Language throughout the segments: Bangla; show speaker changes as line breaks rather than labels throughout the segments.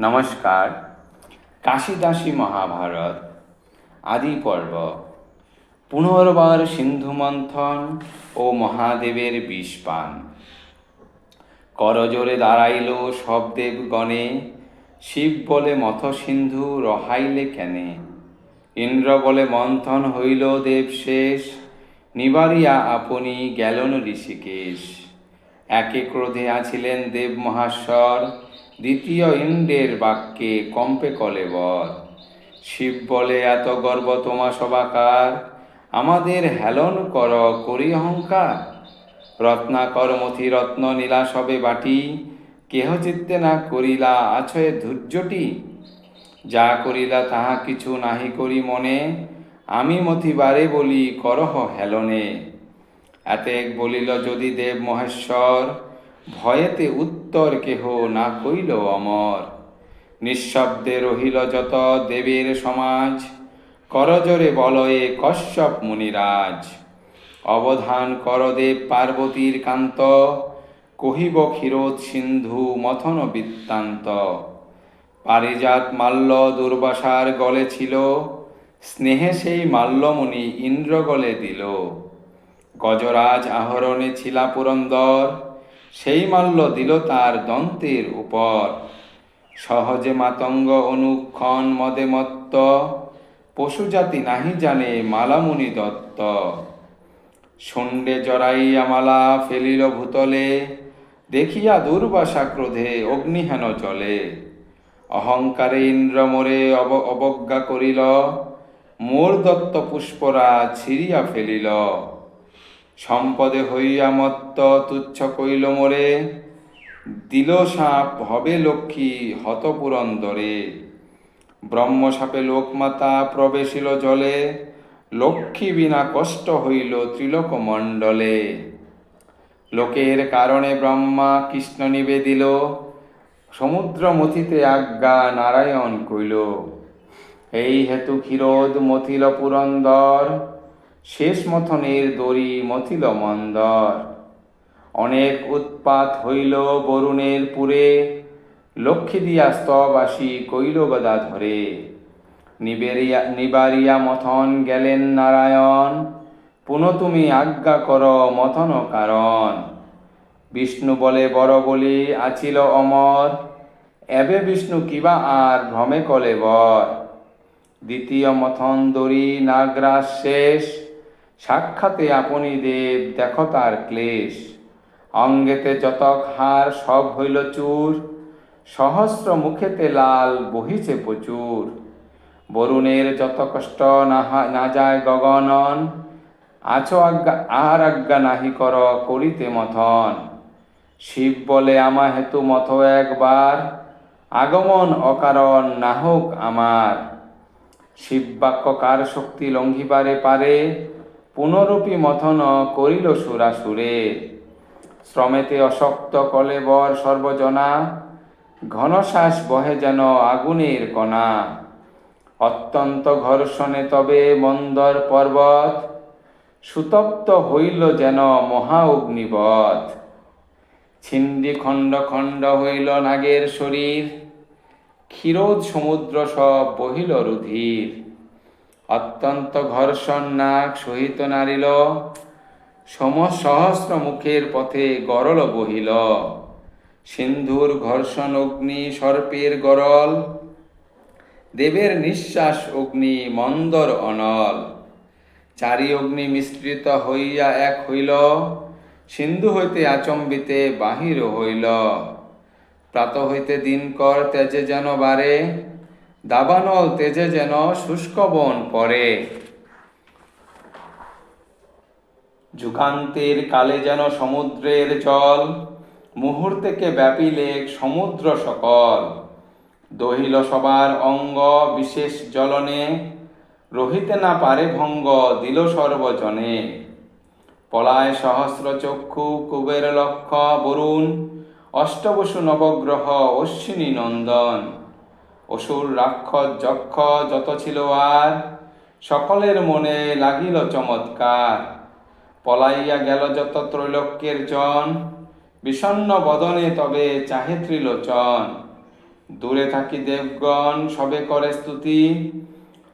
নমস্কার। কাশিদাসী মহাভারত, আদি পর্ব, পুনর্বার সিন্ধু মন্থন ও মহাদেবের বিষ পান। করজোরে দাঁড়াইল সব দেবগণে, শিব বলে মথ সিন্ধু রহাইলে কেনে। ইন্দ্র বলে মন্থন হইল দেবশেষ নিবারিয়া আপনি গেলন ঋষিকেশ। একে ক্রোধে আছিলেন দেব মহাশ্বর দ্বিতীয় ইন্দ্রের বাক্যে কম্পে কলে কলেবর শিব বলে, এত গর্ব তোমা সবাকার আমাদের হেলন কর, করি অহংকার। রত্নাকর মথি রত্ন নীলা সবে বাটি, কেহ চিত্তে না করিলা আছয়ে ধৈর্যটি। যা করিলা তাহা কিছু নাহি করি মনে, আমি মথিবারে বলি করহ হেলনে। এতেক বলিল যদি দেব মহেশ্বর, ভয়েতে উত্তর কেহ না কইল অমর। নিঃশব্দে রহিল যত দেবের সমাজ। করজরে বলয়ে কশ্যপ মুনিরাজ। অবধান করদেব পার্বতীর কান্ত। কহিব ক্ষীরোদ সিন্ধু মথন বৃত্তান্ত। পারিজাত মাল্য দুর্বাসার গলে ছিল। স্নেহে সেই মাল্যমণি ইন্দ্র গলে দিল। গজরাজ আহরণে ছিলা পুরন্দর। সেই মাল্য দিল তার দন্তের উপর। সহজে মাতঙ্গ অনুক্ষণ মদে মত্ত পশুজাতি নাহি জানে মালামুনি দত্ত। সন্ডে জড়াইয়া মালা ফেলিল ভূতলে, দেখিয়া দুর্বাসা ক্রোধে অগ্নিহেন চলে অহংকারে ইন্দ্র মোরে অব অবজ্ঞা করিল, মোর দত্ত পুষ্পরা ছিঁড়িয়া ফেলিল। সম্পদে হইয়া মত্ত তুচ্ছ কইল মোরে, দিল সাপ হবে লক্ষ্মী হত পুরন্দরে ব্রহ্মসাপে লোকমাতা প্রবেশিল জলে, লক্ষ্মী বিনা কষ্ট হইল ত্রিলোক মণ্ডলে লোকের কারণে ব্রহ্মা কৃষ্ণ নিবেদিল সমুদ্র মথিতে আজ্ঞা নারায়ণ কইল, এই হেতু ক্ষীরোদ মথিল পুরন্দর শেষ মথনের দড়ি মথিল মন্দর। অনেক উৎপাত হইল বরুণের পুরে। লক্ষ্মী দিয়া স্তবাসী কইল গদা ধরে নিবেরিয়া নিবারিয়া মথন গেলেন নারায়ণ। পুনঃ তুমি আজ্ঞা কর মথন কারণ। বিষ্ণু বলে বড় বলি আছিল অমর। এবে বিষ্ণু কিবা আর ভ্রমে কলে বর। দ্বিতীয় মথন দড়ি নাগরাজ শেষ। সাক্ষাতে আপনি দেব, দেখো তার ক্লেশ। অঙ্গেতে যতক হার, সব হইল চুর। সহস্র মুখেতে লাল, বহিছে প্রচুর। বরুণের যত কষ্ট না যায় গগনন। আছো আজ্ঞা, আর আজ্ঞা নাহি কর, করিতে মথন। শিব বলে আমা হেতু মথ একবার। আগমন অকারণ না হোক আমার। শিব বাক্য কার শক্তি লঙ্ঘিবারে পারে? পুনরূপী মথন করিল সুরাসুরে। শ্রমেতে অশক্ত কলেবর সর্বজনা, ঘনশ্বাস বহে যেন আগুনের কণা। অত্যন্ত ঘর্ষণে তবে মন্দর পর্বত, সুতপ্ত হইল যেন মহা অগ্নিবধ ছিন্দি খণ্ড খণ্ড হইল নাগের শরীর, ক্ষীরোদ সমুদ্র সব বহিল রুধির। অত্যন্ত ঘর্ষণ নাক সহিত নারিল। সম সহস্র মুখের পথে গরল বহিল। সিন্ধুর ঘর্ষণ অগ্নি সর্পের গরল। দেবের নিঃশ্বাস অগ্নি মন্দর অনল। চারি অগ্নি মিশ্রিত হইয়া এক হইল। সিন্ধু হইতে আচম্বিতে বাহির হইল। প্রাত হইতে দিনকর তেজে যেন বারে দাবানল তেজে যেন শুষ্ক বন পড়ে। যুগান্তের কালে যেন সমুদ্রের জল, মুহূর্তেকে ব্যাপিলে সমুদ্র সকল। দহিল সবার অঙ্গ বিশেষ জলনে রহিতে না পারে ভঙ্গ, দিল সর্বজনে। পলায় সহস্র চক্ষু, কুবের লক্ষ, বরুণ, অষ্টবসু নবগ্রহ, অশ্বিনী নন্দন। অসুর, রাক্ষস যক্ষ যত ছিল আর, সকলের মনে লাগিল চমৎকার। পলাইয়া গেল যত ত্রৈলোক্যের জন, বিষণ্ণ বদনে তবে চাহে ত্রিলোচন। দূরে থাকি দেবগণ, সবে করে স্তুতি।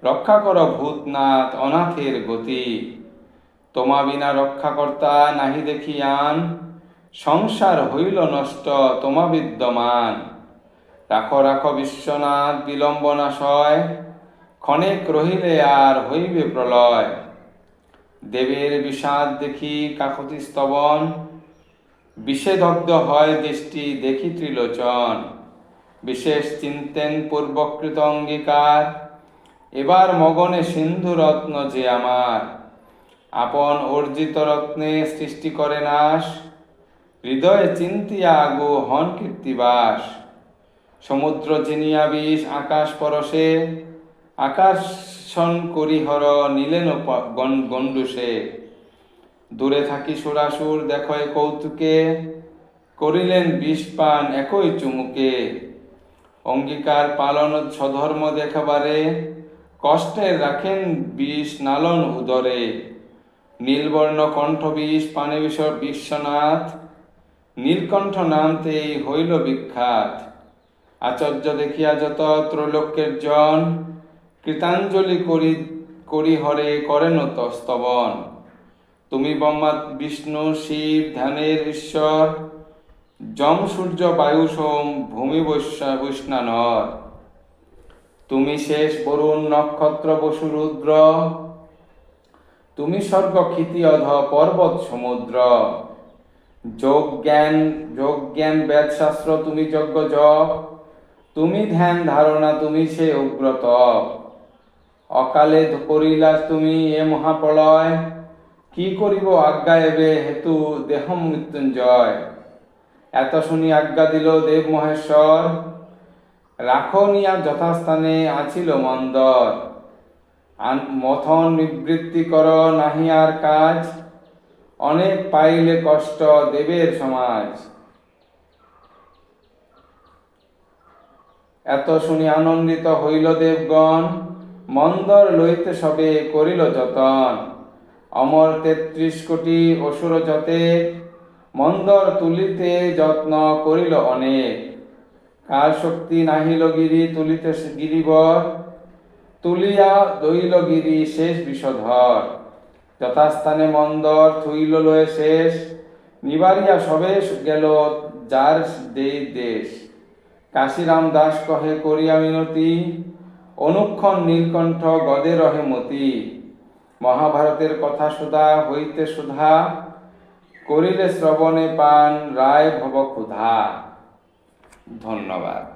রক্ষা কর ভূতনাথ অনাথের গতি। তোমা বিনা রক্ষাকর্তা নাহি দেখিয়ান সংসার হইল নষ্ট, তোমা বিদ্যমান। রাখো রাখো বিশ্বনাথ, বিলম্ব নাশয় ক্ষণেক রহিলে আর হইবে প্রলয়। দেবের বিষাদ দেখি কাকতি স্তবন। বিষেদগ্ধ হয় দৃষ্টি দেখি ত্রিলোচন। বিশেষ চিন্তেন পূর্বকৃত অঙ্গীকার। এবার মগনে সিন্ধু রত্ন যে আমার। আপন অর্জিত রত্নে সৃষ্টি করে নাশ। হৃদয়ে চিন্তিয়া আগু হন কীর্তিবাস। সমুদ্র জিনিয়া বিষ আকাশ পরশে। আকাশন করিহর, নীলেন প- গন- গণ্ডুষে। দূরে থাকি সুরাসুর, দেখয় কৌতুকে। করিলেন বিষ পান একই চুমুকে। অঙ্গীকার পালন স্বধর্ম দেখাবারে। কষ্টে রাখেন বিষ নালন উদরে। নীলবর্ণ কণ্ঠ বিষ, পানে বিশ্বনাথ। নীলকণ্ঠ নামতেই হইল বিখ্যাত। আচার্য দেখিয়া যত ত্রৈলোক্যের জন কৃতাঞ্জলি করি করি হরে করেন স্তবন তুমি ব্রহ্মা, বিষ্ণু, শিব, ধ্যানের ঈশ্বর, যম, সূর্য, বায়ু, সোম, ভূমি বৈষ্ণানর। তুমি শেষ বরুণ, নক্ষত্র, বসু, রুদ্র। তুমি স্বর্গ, ক্ষিতি, অধ, পর্বত, সমুদ্র। যোগ জ্ঞান যোগ জ্ঞান বেদ শাস্ত্র তুমি যজ্ঞ, জপ। তুমি ধ্যান ধারণা, তুমি সে উগ্রত। অকালে করিলা তুমি এ মহাপ্রলয়। কি করিব আজ্ঞা এবে হেতু দেহ মৃত্যুঞ্জয়। এত শুনি আজ্ঞা দিল দেব মহেশ্বর। রাখো নিয়া যথাস্থানে আছিল মন্দর। মথন নিবৃত্তি কর নাহি আর কাজ। অনেক পাইলে কষ্ট দেবের সমাজ। এত শুনি আনন্দিত হইল দেবগণ, মন্দর লইতে সবে করিল যতন। অমর তেত্রিশ কোটি অসুর যতে, মন্দর তুলিতে যত্ন করিল অনেক। কার শক্তি নাহিল গিরি তুলিতে গিরিবর, তুলিয়া দইল গিরি শেষ বিষধর। যথাস্থানে মন্দর থুইল লয়ে শেষ, নিবারিয়া সবে গেল যার দেই দেশ। কাশিরাম দাস কহে, করিয়া মিনতি, অনুক্ষণ নীলকণ্ঠ গদে রহে মতি। মহাভারতের কথা সুধা, হইতে সুধা, করিলে শ্রবণে পান, রায় ভব ক্ষুধা। ধন্যবাদ।